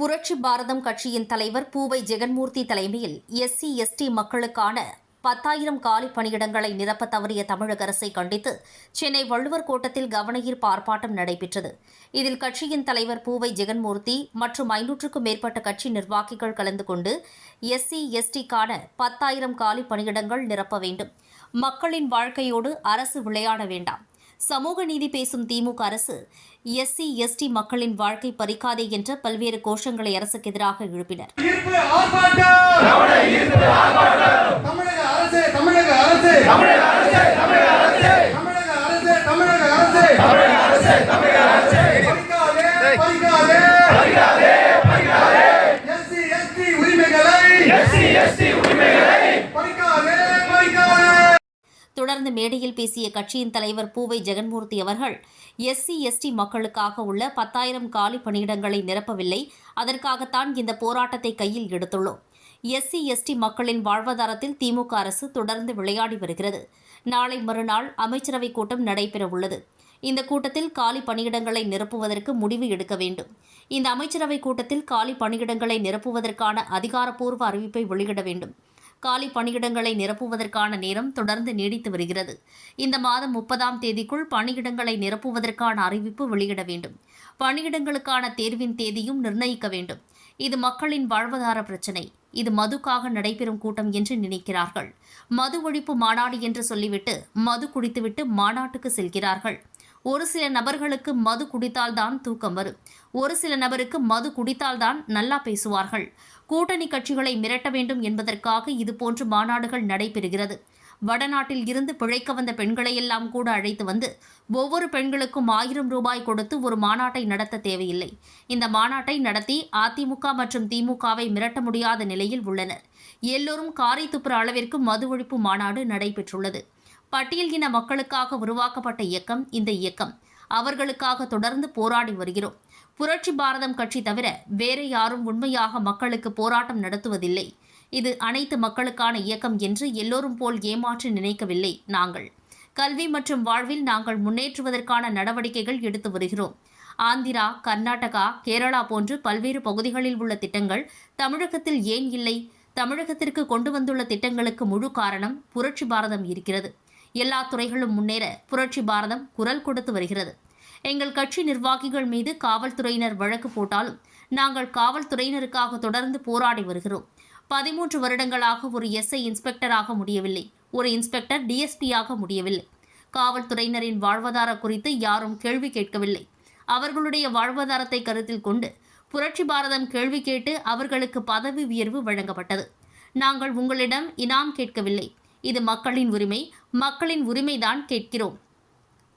புரட்சி பாரதம் கட்சியின் தலைவர் பூவை ஜெகன்மூர்த்தி தலைமையில் எஸ்சி எஸ்டி மக்களுக்கான பத்தாயிரம் காலி பணியிடங்களை நிரப்ப தவறிய தமிழக அரசை கண்டித்து சென்னை வள்ளுவர் கோட்டத்தில் கவனஈர்ப்பு ஆர்ப்பாட்டம் நடைபெற்றது. இதில் கட்சியின் தலைவர் பூவை ஜெகன்மூர்த்தி மற்றும் ஐநூற்றுக்கும் மேற்பட்ட கட்சி நிர்வாகிகள் கலந்து கொண்டு எஸ்சி எஸ்டிக்கான பத்தாயிரம் காலி பணியிடங்கள் நிரப்ப வேண்டும். மக்களின் வாழ்க்கையோடு அரசு விளையாட வேண்டாம். சமூக நீதி பேசும் திமுக அரசு எஸ்சி எஸ்டி மக்களின் வாழ்க்கை பறிக்காதே என்ற பல்வேறு கோஷங்களை அரசுக்கு எதிராக எழுப்பினர். ஈர்ப்பு ஆர்ப்பாட்டம் தமிழக அரசு தமிழக அரசு தமிழக அரசு தமிழக அரசு தமிழக அரசு தமிழக அரசு தமிழக அரசு பறிக்காதே பறிக்காதே பறிக்காதே எஸ்சி எஸ்டி உரிமைகளை எஸ்சி எஸ்டி உரிமைகளை பறிக்காதே பறிக்காதே தொடர்ந்து மேடையில் பேசிய கட்சியின் தலைவர் பூவை ஜெகன்மூர்த்தி அவர்கள் எஸ்சி எஸ்டி மக்களுக்காக உள்ள பத்தாயிரம் காலி பணியிடங்களை நிரப்பவில்லை. அதற்காகத்தான் இந்த போராட்டத்தை கையில் எடுத்துள்ளோம். எஸ்சி எஸ்டி மக்களின் வாழ்வாதாரத்தில் திமுக அரசு தொடர்ந்து விளையாடி வருகிறது. நாளை மறுநாள் அமைச்சரவைக் கூட்டம் நடைபெறவுள்ளது இந்த கூட்டத்தில் காலி பணியிடங்களை நிரப்புவதற்கு முடிவு எடுக்க வேண்டும். இந்த அமைச்சரவைக் கூட்டத்தில் காலி பணியிடங்களை நிரப்புவதற்கான அதிகாரப்பூர்வ அறிவிப்பை வெளியிட வேண்டும். காலி பணியிடங்களை நிரப்புவதற்கான நேரம் தொடர்ந்து நீடித்து வருகிறது. இந்த மாதம் முப்பதாம் தேதிக்குள் பணியிடங்களை நிரப்புவதற்கான அறிவிப்பு வெளியிட வேண்டும். பணியிடங்களுக்கான தேர்வின் தேதியும் நிர்ணயிக்க வேண்டும். இது மக்களின் வாழ்வாதார பிரச்சினை. இது மதுக்காக நடைபெறும் கூட்டம் என்று நினைக்கிறார்கள். மது ஒழிப்பு மாநாடு என்று சொல்லிவிட்டு மது குடித்துவிட்டு மாநாட்டுக்கு செல்கிறார்கள். ஒரு சில நபர்களுக்கு மது குடித்தால்தான் தூக்கம் வரும். ஒரு சில நபருக்கு மது குடித்தால்தான் நல்லா பேசுவார்கள். கூட்டணி கட்சிகளை மிரட்ட வேண்டும் என்பதற்காக இதுபோன்று மாநாடுகள் நடைபெறுகிறது. வடநாட்டில் இருந்து பிழைக்க வந்த பெண்களையெல்லாம் கூட அழைத்து வந்து ஒவ்வொரு பெண்களுக்கும் ஆயிரம் ரூபாய் கொடுத்து ஒரு மாநாட்டை நடத்த தேவையில்லை. இந்த மாநாட்டை நடத்தி அதிமுக மற்றும் திமுகவை மிரட்ட முடியாத நிலையில் உள்ளனர். எல்லோரும் காரை துப்புற அளவிற்கு மது ஒழிப்பு மாநாடு நடைபெற்றுள்ளது. பட்டியல் இன மக்களுக்காக உருவாக்கப்பட்ட இயக்கம் இந்த இயக்கம். அவர்களுக்காக தொடர்ந்து போராடி வருகிறோம். புரட்சி பாரதம் கட்சி தவிர வேறு யாரும் உண்மையாக மக்களுக்கு போராட்டம் நடத்துவதில்லை. இது அனைத்து மக்களுக்கான இயக்கம் என்று எல்லோரும் போல் ஏமாற்ற நினைக்கவில்லை நாங்கள். கல்வி மற்றும் வாழ்வில் நாங்கள் முன்னேற்றுவதற்கான நடவடிக்கைகள் எடுத்து வருகிறோம். ஆந்திரா கர்நாடகா கேரளா போன்று பல்வேறு பகுதிகளில் உள்ள திட்டங்கள் தமிழகத்தில் ஏன் இல்லை? தமிழகத்திற்கு கொண்டு வந்துள்ள திட்டங்களுக்கு முழு காரணம் புரட்சி பாரதம் இருக்கிறது. எல்லா துறைகளும் முன்னேற புரட்சி பாரதம் குரல் கொடுத்து வருகிறது. எங்கள் கட்சி நிர்வாகிகள் மீது காவல்துறையினர் வழக்கு போட்டாலும் நாங்கள் காவல்துறையினருக்காக தொடர்ந்து போராடி வருகிறோம். பதிமூன்று வருடங்களாக ஒரு எஸ்ஐ இன்ஸ்பெக்டராக முடியவில்லை. ஒரு இன்ஸ்பெக்டர் டிஎஸ்பியாக முடியவில்லை. காவல்துறையினரின் வாழ்வாதார குறித்து யாரும் கேள்வி கேட்கவில்லை. அவர்களுடைய வாழ்வாதாரத்தை கருத்தில் கொண்டு புரட்சி பாரதம் கேள்வி கேட்டு அவர்களுக்கு பதவி உயர்வு வழங்கப்பட்டது. நாங்கள் உங்களிடம் இனாம் கேட்கவில்லை. இது மக்களின் உரிமை. மக்களின் உரிமைதான் கேட்கிறோம்.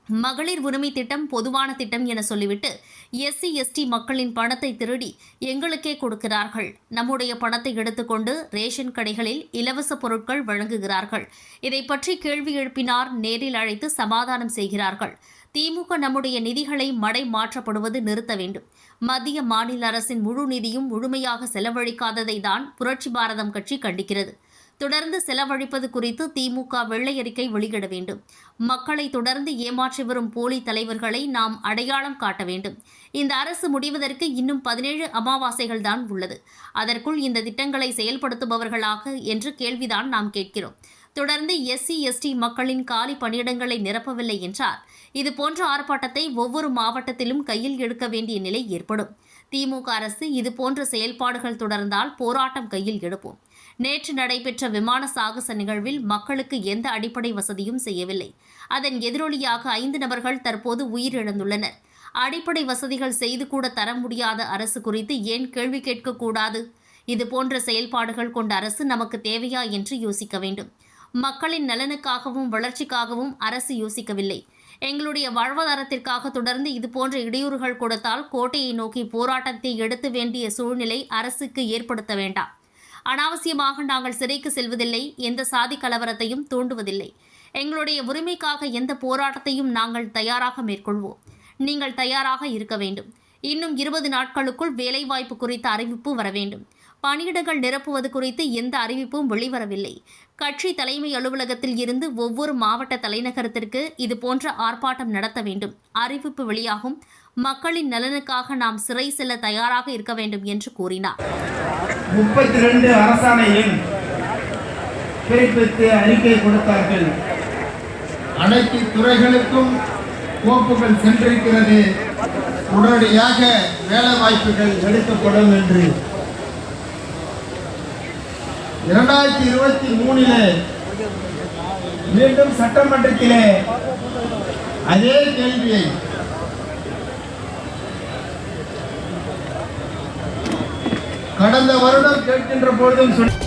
மகளிர் உரிமை திட்டம் பொதுவான திட்டம் என சொல்லிவிட்டு எஸ்சி எஸ்டி மக்களின் பணத்தை திருடி எங்களுக்கே கொடுக்கிறார்கள். நம்முடைய பணத்தை எடுத்துக்கொண்டு ரேஷன் கடைகளில் இலவச பொருட்கள் வழங்குகிறார்கள். இதை பற்றி கேள்வி எழுப்பினார் நேரில் அழைத்து சமாதானம் செய்கிறார்கள். திமுக நம்முடைய நிதிகளை மடை மாற்றப்படுவது நிறுத்த வேண்டும். மத்திய மாநில அரசின் முழு நிதியும் முழுமையாக செலவழிக்காததை தான் புரட்சி பாரதம் கட்சி கண்டிக்கிறது. தொடர்ந்து செலவழிப்பது குறித்து திமுக வெள்ளை அறிக்கை வெளியிட வேண்டும். மக்களை தொடர்ந்து ஏமாற்றி வரும் போலி தலைவர்களை நாம் அடையாளம் காட்ட வேண்டும். இந்த அரசு முடிவதற்கு இன்னும் பதினேழு அமாவாசைகள் தான் உள்ளது. அதற்குள் இந்த திட்டங்களை செயல்படுத்துபவர்களாக என்று கேள்விதான் நாம் கேட்கிறோம். தொடர்ந்து எஸ்சி எஸ்டி மக்களின் காலி பணியிடங்களை நிரப்பவில்லை என்றால் இது போன்ற ஆர்ப்பாட்டத்தை ஒவ்வொரு மாவட்டத்திலும் கையில் எடுக்க வேண்டிய நிலை ஏற்படும். திமுக அரசு இது போன்ற செயல்பாடுகள் தொடர்ந்தால் போராட்டம் கையில் எடுப்போம். நேற்று நடைபெற்ற விமான சாகச நிகழ்வில் மக்களுக்கு எந்த அடிப்படை வசதியும் செய்யவில்லை. அதன் எதிரொலியாக ஐந்து நபர்கள் தற்போது உயிரிழந்துள்ளனர். அடிப்படை வசதிகள் செய்து கூட தர முடியாத அரசு குறித்து ஏன் கேள்வி கேட்கக்கூடாது? இது போன்ற செயல்பாடுகள் கொண்ட அரசு நமக்கு தேவையா என்று யோசிக்க வேண்டும். மக்களின் நலனுக்காகவும் வளர்ச்சிக்காகவும் அரசு யோசிக்கவில்லை. எங்களுடைய வாழ்வாதாரத்திற்காக தொடர்ந்து இதுபோன்ற இடையூறுகள் கொடுத்தால் கோட்டையை நோக்கி போராட்டத்தை எடுத்து வேண்டிய சூழ்நிலை அரசுக்கு ஏற்படுத்த வேண்டாம். அனாவசியமாக நாங்கள் சிறைக்கு செல்வதில்லை. எந்த சாதி கலவரத்தையும் தூண்டுவதில்லை. எங்களுடைய உரிமைக்காக எந்த போராட்டத்தையும் நாங்கள் தயாராக மேற்கொள்வோம். நீங்கள் தயாராக இருக்க வேண்டும். இன்னும் இருபது நாட்களுக்குள் வேலைவாய்ப்பு குறித்த அறிவிப்பு வர வேண்டும். பணியிடங்கள் நிரப்புவது குறித்து எந்த அறிவிப்பும் வெளிவரவில்லை. கட்சி தலைமை அலுவலகத்தில் இருந்து ஒவ்வொரு மாவட்ட தலைநகரத்திற்கு இதுபோன்ற ஆர்ப்பாட்டம் நடத்த வேண்டும். அறிவிப்பு வெளியாகும். மக்களின் நலனுக்காக நாம் சிறை செல்ல தயாராக இருக்க வேண்டும் என்று கூறினார். முப்பத்தி ரெண்டு அரசாணையில் பிறப்பித்து அறிக்கை கொடுத்தார்கள். அனைத்து துறைகளுக்கும் கோப்புகள் சென்றிருக்கிறது. உடனடியாக வேலை வாய்ப்புகள் எடுக்கப்படும் என்று இரண்டாயிரத்தி இருபத்தி மூணிலே மீண்டும் சட்டமன்றத்திலே அதே கேள்வியை கடந்த வருடம் கேட்கின்ற பொழுதும் சொன்ன